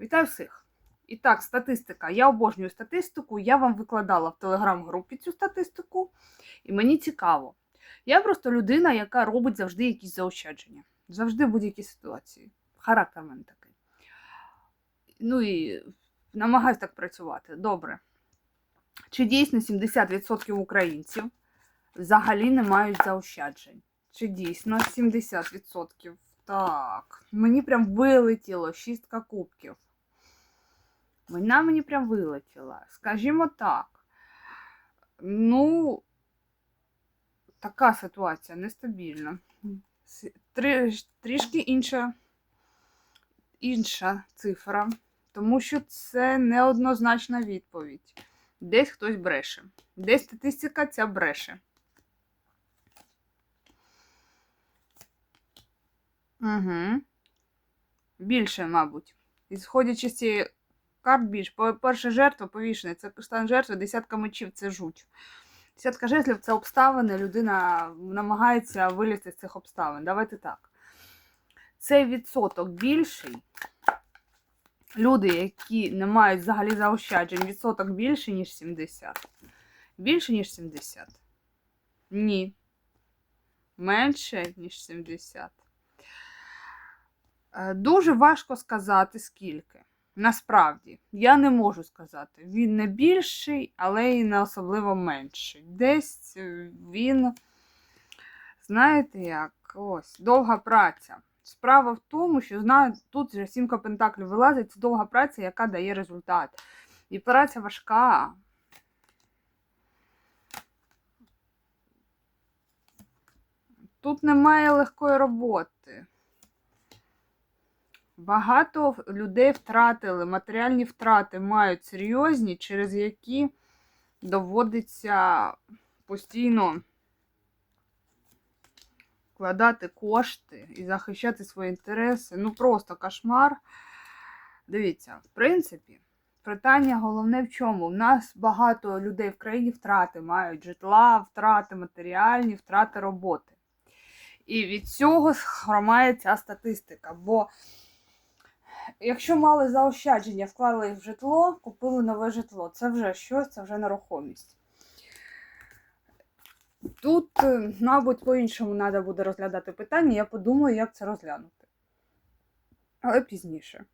Вітаю всіх! І так, статистика. Я обожнюю статистику. Я вам викладала в телеграм-групі цю статистику, і мені цікаво. Я просто людина, яка робить завжди якісь заощадження. Завжди в будь-якій ситуації. Характер в мене такий. Ну і намагаюсь так працювати. Добре. Чи дійсно 70% українців взагалі не мають заощаджень? Чи дійсно 70%? Так, мені прям вилетіло шістка кубків. Вона мені прям вилетіла. Скажімо так. Ну, така ситуація нестабільна. Трішки інша, інша цифра, тому що це неоднозначна відповідь. Десь хтось бреше. Десь статистика ця бреше. Угу. Більше, мабуть. І сходячи з цієї карт більш. Перша жертва повішена. Це стан жертви, десятка мечів це жуть. Десятка жезлів це обставини, людина намагається вилізти з цих обставин. Давайте так. Цей відсоток більший. Люди, які не мають взагалі заощаджень, відсоток більший, ніж 70. Більше, ніж 70. Ні. Менше, ніж 70. Е, Дуже важко сказати, скільки. Насправді, я не можу сказати. Він не більший, але і не особливо менший. Десь е, він, знаєте як, ось, довга праця. Справа в тому, що знаю, тут вже сімка пентаклів вилазить, це довга праця, яка дає результат. І праця важка. Тут немає легкої роботи. Багато людей втратили, матеріальні втрати мають серйозні, через які доводиться постійно вкладати кошти і захищати свої інтереси. Ну просто кошмар. Дивіться, в принципі, питання головне в чому? У нас багато людей в країні втрати мають житла, втрати матеріальні, втрати роботи. І від цього хромає ця статистика. Бо якщо мали заощадження, вклали в житло, купили нове житло, це вже щось, це вже нерухомість. Тут, е, мабуть, по-іншому треба буде розглядати питання, я подумаю, як це розглянути. Але пізніше.